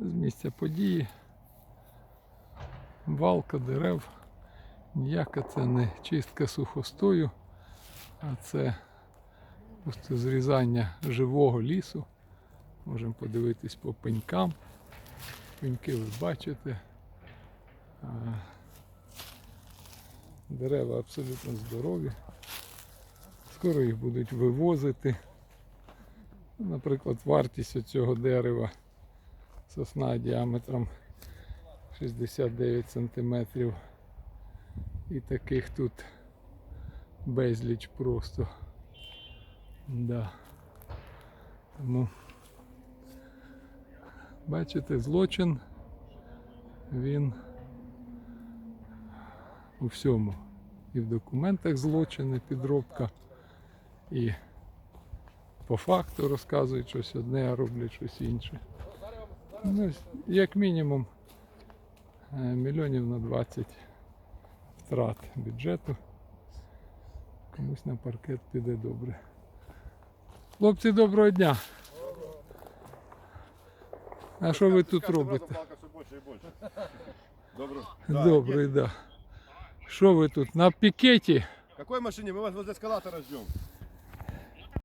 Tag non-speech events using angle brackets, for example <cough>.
з місця події. Валка дерев. Ніяка це не чистка сухостою, а це просто зрізання живого лісу. Можемо подивитись по пенькам. Пеньки ви бачите. Дерева абсолютно здорові. Скоро їх будуть вивозити. Наприклад, вартість цього дерева сосна діаметром 69 см. І таких тут безліч просто. Да. Тому бачите, злочин він у всьому. І в документах злочини, підробка, і по факту розказують щось одне, а роблять щось інше. Ну, як мінімум е, мільйонів на 20 втрат бюджету. Комусь на паркет піде добре. Хлопці, доброго дня. А що ви тут робите? Добрий, <laughs> да. Що ви тут? На пікеті? Какой машине? Мы вас возле эскалатора ждем.